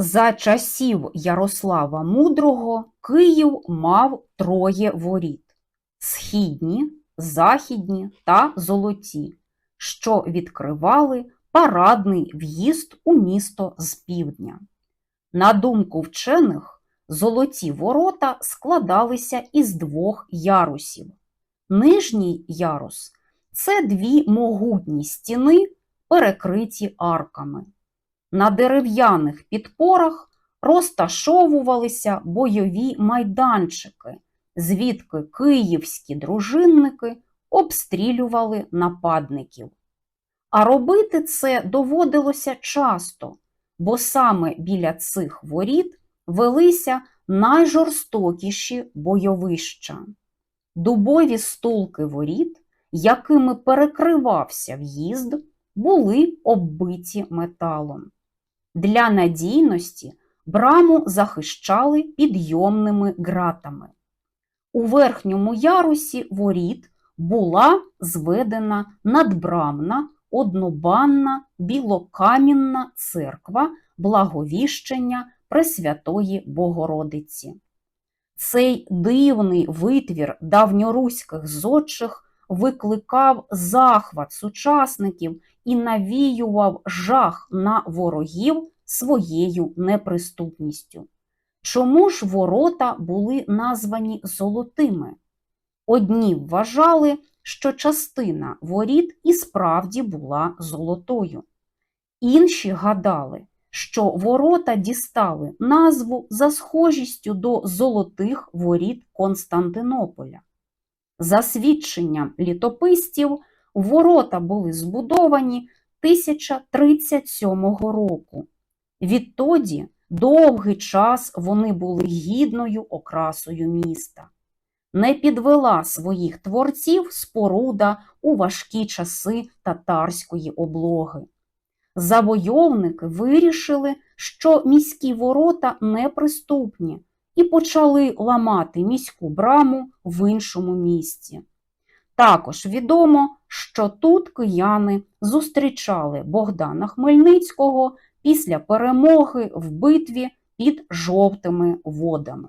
За часів Ярослава Мудрого Київ мав троє воріт східні, західні та золоті, що відкривали парадний в'їзд у місто з півдня. На думку вчених, золоті ворота складалися із двох ярусів. Нижній ярус це дві могутні стіни, перекриті арками. На дерев'яних підпорах розташовувалися бойові майданчики, звідки київські дружинники обстрілювали нападників. А робити це доводилося часто, бо саме біля цих воріт велися найжорстокіші бойовища. Дубові стулки воріт, якими перекривався в'їзд, були оббиті металом. Для надійності браму захищали підйомними ґратами. У верхньому ярусі воріт була зведена надбрамна, однобанна, білокамінна церква благовіщення Пресвятої Богородиці. Цей дивний витвір давньоруських зодчих викликав захват сучасників і навіював жах на ворогів своєю неприступністю. Чому ж ворота були названі золотими? Одні вважали, що частина воріт і справді була золотою. Інші гадали, що ворота дістали назву за схожістю до золотих воріт Константинополя. За свідченням літописців, ворота були збудовані 1037 року. Відтоді довгий час вони були гідною окрасою міста. Не підвела своїх творців споруда у важкі часи татарської облоги. Завойовники вирішили, що міські ворота неприступні, і почали ламати міську браму в іншому місці. Також відомо, що тут кияни зустрічали Богдана Хмельницького після перемоги в битві під жовтими водами.